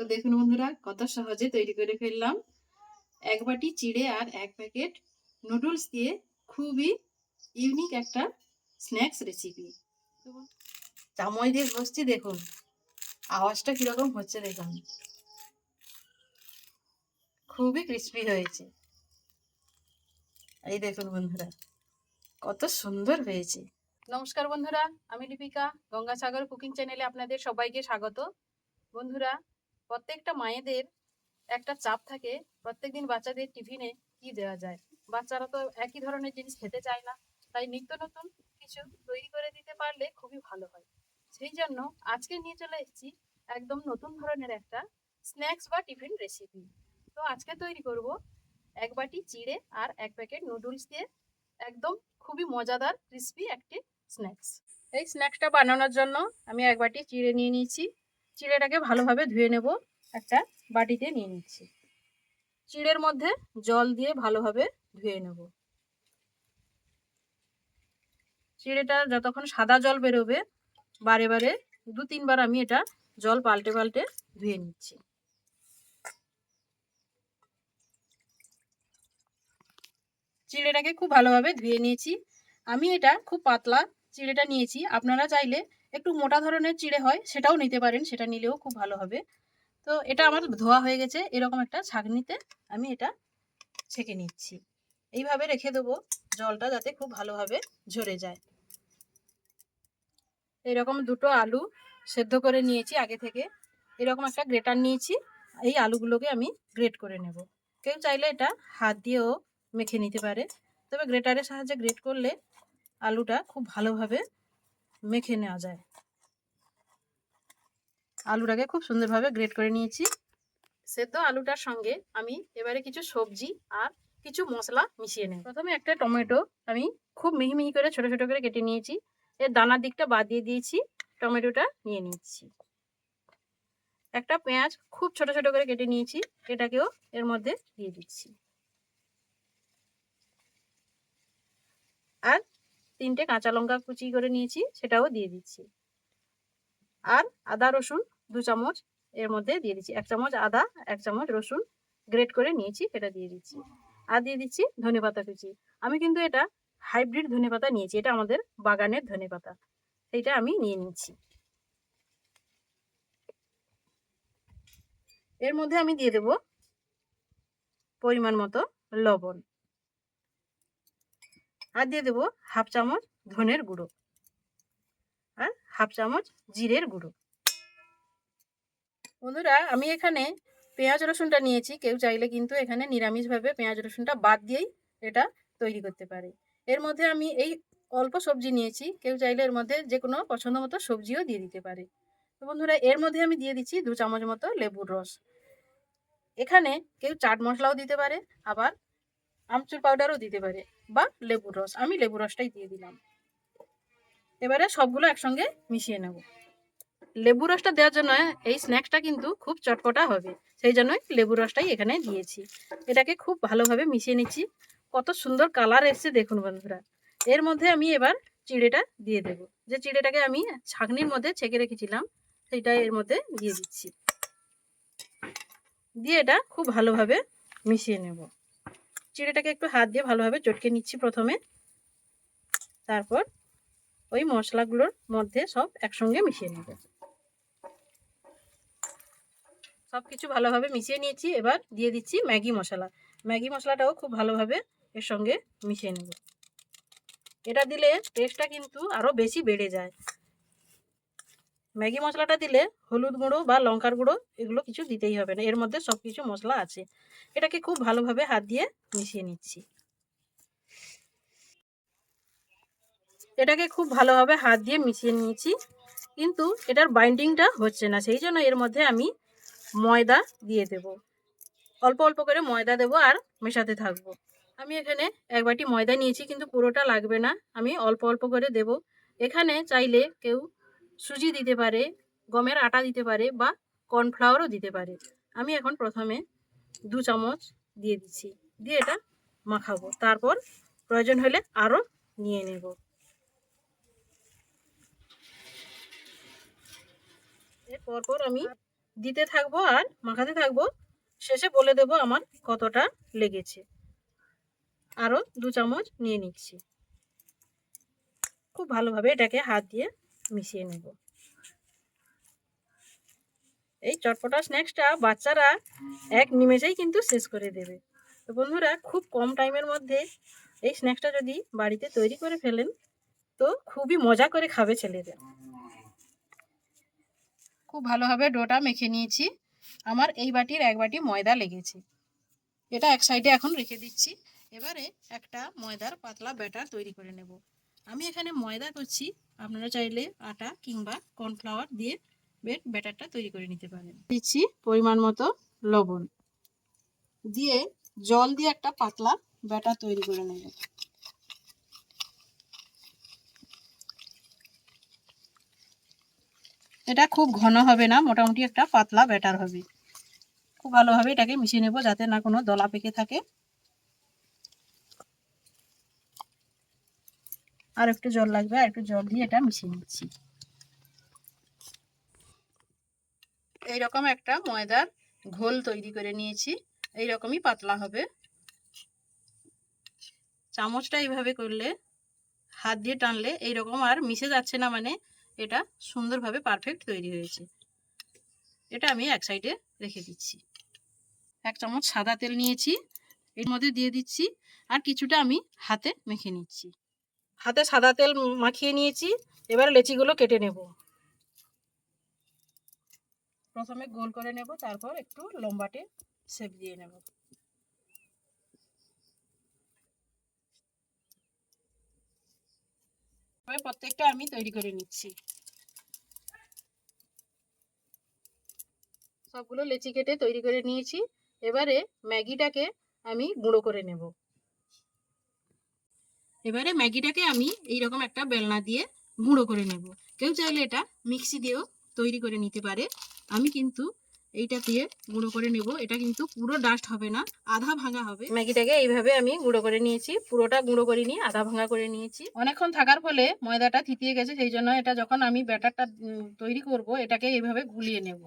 তো দেখুন বন্ধুরা, কত সহজে তৈরি করে ফেললাম। এক বাটি চিড়ে আর এক প্যাকেট নুডলস দিয়ে খুবই ইউনিক একটা স্ন্যাক্স রেসিপি চামচ দিয়ে ঘষছি দেখুন, আওয়াজটা কীরকম হচ্ছে দেখুন। খুবই ক্রিস্পি হয়েছে। এই দেখুন বন্ধুরা, কত সুন্দর হয়েছে। নমস্কার বন্ধুরা, আমি লিপিকা গঙ্গাসাগর কুকিং চ্যানেলে আপনাদের সবাইকে স্বাগত। বন্ধুরা প্রত্যেকটা মায়েদের একটা চাপ থাকে, প্রত্যেকদিন বাচ্চাদের টিফিনে কি দেওয়া যায়? বাচ্চারা তো একই ধরনের জিনিস খেতে চায় না, তাই নিত্য নতুন কিছু তৈরি করে দিতে পারলে খুবই ভালো হয়। সেই জন্য আজকে নিয়ে চলে এসেছি একদম নতুন ধরনের একটা স্ন্যাক্স বা টিফিন রেসিপি তো আজকে তৈরি করব এক বাটি চিড়ে আর এক প্যাকেট নুডলস দিয়ে একদম খুবই মজাদার ক্রিস্পি একটি স্ন্যাক্স এই স্ন্যাক্সটা বানানোর জন্য আমি এক বাটি চিড়ে নিয়ে নিয়েছি। চিড়েটাকে ভালোভাবে ধুয়ে নেব। একটা বাটিতে নিয়ে নিচ্ছি। চিড়ের মধ্যে জল দিয়ে ভালোভাবে ধুয়ে নেব। চিড়েটা যতক্ষণ সাদা জল বেরোবে, বারে বারে দু তিনবার আমি এটা জল পাল্টে পাল্টে ধুয়ে নিচ্ছি। চিড়েটাকে খুব ভালোভাবে ধুয়ে নিয়েছি। আমি এটা খুব পাতলা চিড়েটা নিয়েছি। আপনারা চাইলে একটু মোটা ধরনের চিড়ে হয়, সেটাও নিতে পারেন, সেটা নিলেও খুব ভালো হবে। তো এটা আমার ধোয়া হয়ে গেছে, এরকম একটা ছাঁকনিতে আমি এটা ছেঁকে নিচ্ছি। এইভাবে রেখে দেবো, জলটা যাতে খুব ভালোভাবে ঝরে যায়। এরকম দুটো আলু সেদ্ধ করে নিয়েছি আগে থেকে। এরকম একটা গ্রেটার নিয়েছি, এই আলুগুলোকে আমি গ্রেট করে নেব। কেউ চাইলে এটা হাত দিয়েও মেখে নিতে পারে। তবে গ্রেটারের সাহায্যে গ্রেট করলে আলুটা খুব ভালোভাবে মেখে নেওয়া যায়। আলুটাকে খুব সুন্দরভাবে গ্রেট করে নিয়েছি। সেদ্ধ আলুটার সঙ্গে আমি এবারে কিছু সবজি আর কিছু মশলা মিশিয়ে নেব। প্রথমে একটা টমেটো আমি খুব মিহি মিহি করে ছোট ছোট করে কেটে নিয়েছি। এর দানার দিকটা বাদ দিয়ে দিয়েছি। টমেটোটা নিয়ে নিচ্ছি। একটা পেঁয়াজ খুব ছোট ছোট করে কেটে নিয়েছি। এটাকেও এর মধ্যে দিয়ে দিচ্ছি। আর তিনটে কাঁচা লঙ্কা কুচি করে নিয়েছি, সেটাও দিয়ে দিচ্ছি। আর আদা, রসুন দু চামচ এর মধ্যে দিয়ে দিচ্ছি। এক চামচ আদা, এক চামচ রসুন গ্রেট করে নিয়েছি এটা দিয়ে দিচ্ছি। আর দিয়ে দিচ্ছি ধনে পাতা কুচি। আমি কিন্তু এটা হাইব্রিড ধনে পাতা নিয়েছি, এটা আমাদের বাগানের ধনে পাতা সেইটা আমি নিয়ে নিচ্ছি। এর মধ্যে আমি দিয়ে দেব পরিমাণ মতো লবণ। আর দিয়ে দেবো হাফ চামচ ধনের গুঁড়ো আর হাফ চামচ জিরের গুঁড়ো। বন্ধুরা, আমি এখানে পেঁয়াজ রসুনটা নিয়েছি। কেউ চাইলে কিন্তু এখানে নিরামিষভাবে পেঁয়াজ রসুনটা বাদ দিয়েই এটা তৈরি করতে পারে। এর মধ্যে আমি এই অল্প সবজি নিয়েছি। কেউ চাইলে এর মধ্যে যে কোনো পছন্দ মতো সবজিও দিয়ে দিতে পারে। তো বন্ধুরা, এর মধ্যে আমি দিয়ে দিচ্ছি দু চামচ মতো লেবুর রস। এখানে কেউ চাট মশলাও দিতে পারে, আবার আমচুর পাউডারও দিতে পারে বা লেবুর রস। আমি লেবুর রসটাই দিয়ে দিলাম। এবারে সবগুলো একসঙ্গে মিশিয়ে নেব। লেবু রসটা দেওয়ার জন্য এই স্ন্যাক্সটা কিন্তু খুব চটপটা হবে। সেই জন্যই লেবু রসটাই এখানে দিয়েছি। এটাকে খুব ভালোভাবে মিশিয়ে নিচ্ছি। কত সুন্দর কালার এসছে দেখুন বন্ধুরা। এর মধ্যে আমি এবার চিড়েটা দিয়ে দেব। যে চিড়েটাকে আমি ছাঁকনির মধ্যে ছেঁকে রেখেছিলাম, সেইটা এর মধ্যে দিয়ে দিচ্ছি। দিয়ে এটা খুব ভালোভাবে মিশিয়ে নেব। চিড়েটাকে একটু হাত দিয়ে ভালোভাবে চটকে নিচ্ছি প্রথমে। তারপর ওই মশলাগুলোর মধ্যে সব একসঙ্গে মিশিয়ে নেব। সব কিছু ভালোভাবে মিশিয়ে নিয়েছি। এবার দিয়ে দিচ্ছি ম্যাগি মশলা। ম্যাগি মশলাটাও খুব ভালোভাবে এর সঙ্গে মিশিয়ে নেব। এটা দিলে টেস্টটা কিন্তু আরও বেশি বেড়ে যায়। ম্যাগি মশলাটা দিলে হলুদ গুঁড়ো বা লঙ্কার গুঁড়ো এগুলো কিছু দিতেই হবে না। এর মধ্যে সব কিছু মশলা আছে। এটাকে খুব ভালোভাবে হাত দিয়ে মিশিয়ে নিচ্ছি। এটাকে খুব ভালোভাবে হাত দিয়ে মিশিয়ে নিয়েছি। কিন্তু এটার বাইন্ডিংটা হচ্ছে না। সেই জন্য এর মধ্যে আমি ময়দা দিয়ে দেব। অল্প অল্প করে ময়দা দেব আর মেশাতে থাকব। আমি এখানে এক বাটি ময়দা নিয়েছি, কিন্তু পুরোটা লাগবে না। আমি অল্প অল্প করে দেব। এখানে চাইলে কেউ সুজি দিতে পারে, গমের আটা দিতে পারে বা কর্নফ্লাওয়ারও দিতে পারে। আমি এখন প্রথমে দু চামচ দিয়ে দিচ্ছি, দিয়ে এটা মাখাবো। তারপর প্রয়োজন হলে আরও নিয়ে নেব। পরপর আমি দিতে থাকব আর মাখাতে থাকব, শেষে বলে দেব আমার কতটা লেগেছে। আরও দু চামচ নিয়ে নিচ্ছি। খুব ভালোভাবে এটাকে হাত দিয়ে মিশিয়ে নেব। এই চটপটা স্ন্যাক্সটা বাচ্চারা এক নিমেষেই কিন্তু শেষ করে দেবে। তো বন্ধুরা, খুব কম টাইমের মধ্যে এই স্ন্যাক্সটা যদি বাড়িতে তৈরি করে ফেলেন, তো খুবই মজা করে খাবে ছেলেদের। খুব ভালোভাবে ডোটা মেখে নিয়েছি। আমার এই বাটির এক বাটি ময়দা লেগেছে। এটা এক সাইডে এখন রেখে দিচ্ছি। এবারে একটা ময়দার পাতলা ব্যাটার তৈরি করে নেব। আমি এখানে ময়দা করছি আপনারা চাইলে আটা কিংবা কর্নফ্লাওয়ার দিয়ে বেড ব্যাটারটা তৈরি করে নিতে পারেন। দিচ্ছি পরিমাণ মতো লবণ। দিয়ে জল দিয়ে একটা পাতলা ব্যাটার তৈরি করে নেব। এটা খুব ঘন হবে না, মোটামুটি একটা পাতলা ব্যাটার হবে। খুব ভালোভাবে এটাকে মিশিয়ে নেব যাতে না কোনো দলা পেকে থাকে। আর একটু জল লাগবে, আর একটু জল দিয়ে এটা মিশিয়ে নিচ্ছি। এইরকম একটা ময়দার ঘোল তৈরি করে নিয়েছি এই রকমই পাতলা হবে। চামচটা এইভাবে করলে, হাত দিয়ে টানলে এইরকম আর মিশে যাচ্ছে না মানে এটা সুন্দরভাবে পারফেক্ট তৈরি হয়েছে। এটা আমি এক সাইডে রেখে দিচ্ছি। এক চামচ সাদা তেল নিয়েছি, এর মধ্যে দিয়ে দিচ্ছি, আর কিছুটা আমি হাতে মেখে নিচ্ছি। হাতে সাদা তেল মাখিয়ে নিয়েছি, এবার লেচিগুলো কেটে নেব। প্রথমে গোল করে নেব, তারপর একটু লম্বাটে শেপ দিয়ে নেব। প্রত্যেকটা আমি তৈরি করে নিচ্ছি। সবগুলো লেচি কেটে তৈরি করে নিয়েছি। এবারে ম্যাগিটাকে আমি গুঁড়ো করে নেব। এবারে ম্যাগিটাকে আমি এইরকম একটা বেলনা দিয়ে গুঁড়ো করে নেব। কেউ চাইলে এটা মিক্সি দিয়েও তৈরি করে নিতে পারে। আমি কিন্তু এইটা দিয়ে গুঁড়ো করে নেব। এটা কিন্তু পুরো ডাস্ট হবে না আধা ভাঙা হবে। ম্যাগিটাকে এইভাবে আমি গুঁড়ো করে নিয়েছি। পুরোটা গুঁড়ো করে নিয়ে আধা ভাঙা করে নিয়েছি। অনেকক্ষণ থাকার ফলে ময়দাটা থিতিয়ে গেছে সেই জন্য এটা যখন আমি ব্যাটারটা তৈরি করব এটাকে এইভাবে গুলিয়ে নেব।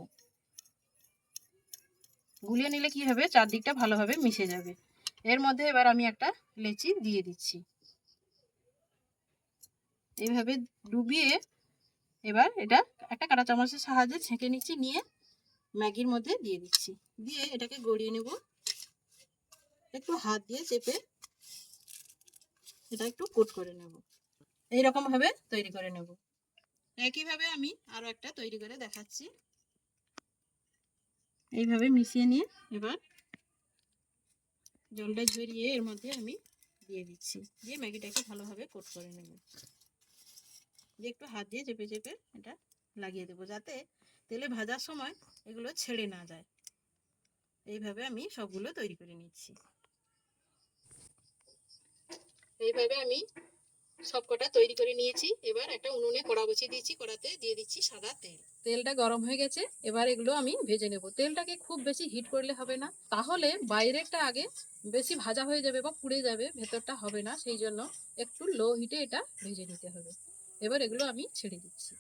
গুলিয়ে নিলে কি হবে? চারদিকটা ভালোভাবে মিশে যাবে। এর মধ্যে এবার আমি একটা লেচি দিয়ে দিচ্ছি। এইভাবে ডুবিয়ে এবার এটা একটা কাঁটা চামচের সাহায্যে ছেঁকে নিচ্ছি, নিয়ে ম্যাগির মধ্যে দিয়ে দিচ্ছি। দিয়ে এটাকে গড়িয়ে নেব। একটু হাত দিয়ে চেপে এটা একটু কোট করে নেব। এইরকম ভাবে তৈরি করে নেব। একইভাবে আমি আরও একটা তৈরি করে দেখাচ্ছি। এইভাবে মিশিয়ে নিয়ে এবার জলটা ঝরিয়ে এর মধ্যে আমি দিয়ে দিচ্ছি। দিয়ে ম্যাগিটাকে ভালোভাবে কোট করে নেব। দিয়ে একটু হাত দিয়ে চেপে চেপে এটা লাগিয়ে দেবো যাতে তেলে ভাজার সময় এগুলো ছেড়ে না যায়। এইভাবে আমি সবগুলো তৈরি করে নিচ্ছি। এইভাবে আমি সবকটা তৈরি করে নিয়েছি। এবার একটা উনুনে কড়া বসিয়ে দিয়েছি, কড়াতে দিয়ে দিচ্ছি সাদা তেল। তেলটা গরম হয়ে গেছে, এবার এগুলো আমি ভেজে নেব। তেলটাকে খুব বেশি হিট করলে হবে না, তাহলে বাইরেটা আগে বেশি ভাজা হয়ে যাবে বা পুড়ে যাবে, ভেতরটা হবে না, সেই জন্য একটু লো হিটে এটা ভেজে নিতে হবে। এবার এগুলো আমি ছেড়ে দিচ্ছি।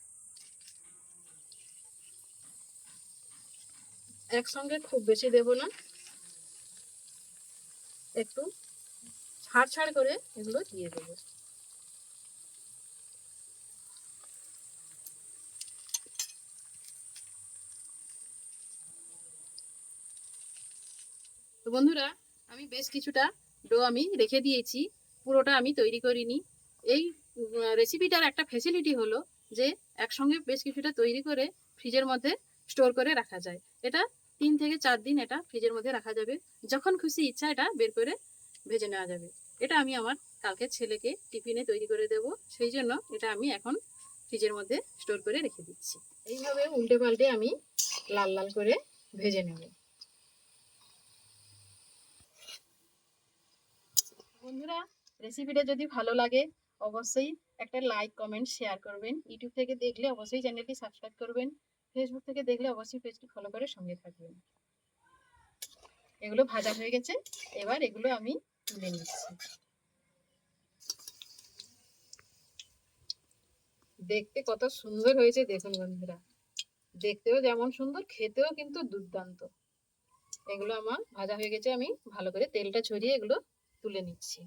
একসঙ্গে খুব বেশি দেব না। একটু ছাড় ছাড় করে এগুলো দিয়ে দেবো। তো বন্ধুরা, আমি বেশ কিছুটা ডো আমি রেখে দিয়েছি। পুরোটা আমি তৈরি করিনি। এই রেসিপিটার একটা ফেসিলিটি হলো যে একসঙ্গে বেশ কিছুটা তৈরি করে ফ্রিজের মধ্যে স্টোর করে রাখা যায়। এটা তিন থেকে চার দিন এটা ফ্রিজের মধ্যে রাখা যাবে। যখন খুশি ইচ্ছা এটা বের করে ভেজে নেওয়া যাবে। এটা আমি আমার কালকে ছেলেকে টিফিনে তৈরি করে দেব। সেই জন্য এটা আমি এখন ফ্রিজের মধ্যে স্টোর করে রেখে দিচ্ছি। এইভাবে উল্টে পাল্টে আমি লাল লাল করে ভেজে নেব। বন্ধুরা রেসিপিটা যদি ভালো লাগে অবশ্যই একটা লাইক কমেন্ট শেয়ার করবেন। ইউটিউব থেকে দেখলে অবশ্যই চ্যানেলটি সাবস্ক্রাইব করবেন। ফেসবুক থেকে দেখলে অবশ্যই পেজটি ফলো করে সঙ্গে থাকবেন। এগুলো ভাজা হয়ে গেছে। এবার এগুলো আমি তুলে নিচ্ছি। দেখতে কত সুন্দর হয়েছে দেখুন বন্ধুরা। দেখতেও যেমন সুন্দর, খেতেও কিন্তু দুর্দান্ত। এগুলো আমার ভাজা হয়ে গেছে, আমি ভালো করে তেলটা ছড়িয়ে এগুলো তুলে নিচ্ছি।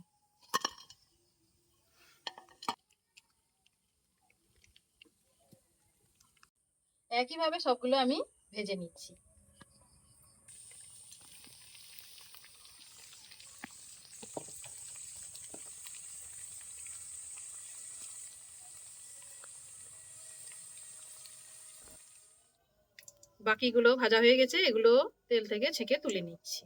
একইভাবে সবগুলো আমি ভেজে নিচ্ছি। বাকিগুলো ভাজা হয়ে গেছে, এগুলো তেল থেকে ছেঁকে তুলে নিচ্ছি।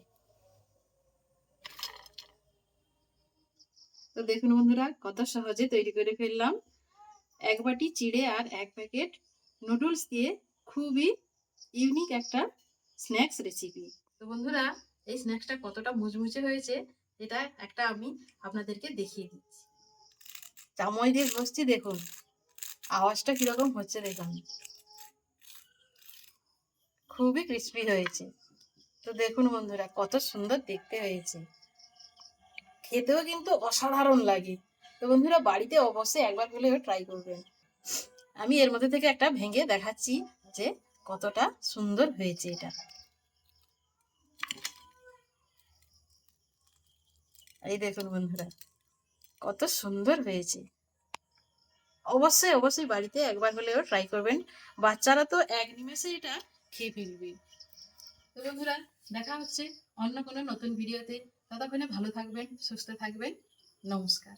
তো দেখুন বন্ধুরা, কত সহজে তৈরি করে ফেললাম। এক বাটি চিড়ে আর এক প্যাকেট নুডলস দিয়ে খুবই ইউনিক একটা স্ন্যাক্স রেসিপি তো বন্ধুরা, এই স্ন্যাক্সটা কতটা মুচমুচে হয়েছে, এটা একটা আমি আপনাদেরকে দেখিয়ে দিচ্ছি। চামচ দিয়ে বসছি, দেখুন। আওয়াজটা কীরকম হচ্ছে, দেখুন। খুবই ক্রিস্পি হয়েছে। তো দেখুন বন্ধুরা, কত সুন্দর দেখতে হয়েছে। খেতেও কিন্তু অসাধারণ লাগে। তো বন্ধুরা, বাড়িতে অবশ্যই একবার হলেও ট্রাই করবেন। আমি এর মধ্যে থেকে একটা ভেঙে দেখাচ্ছি যে কতটা সুন্দর হয়েছে এটা। এই দেখুন বন্ধুরা, কত সুন্দর হয়েছে। অবশ্যই অবশ্যই বাড়িতে একবার হলেও ট্রাই করবেন। বাচ্চারা তো এক নিমেষে এটা খেয়ে ফেলবে। তো বন্ধুরা, দেখা হচ্ছে অন্য কোনো নতুন ভিডিওতে ততক্ষণে ভালো থাকবেন, সুস্থ থাকবেন। নমস্কার।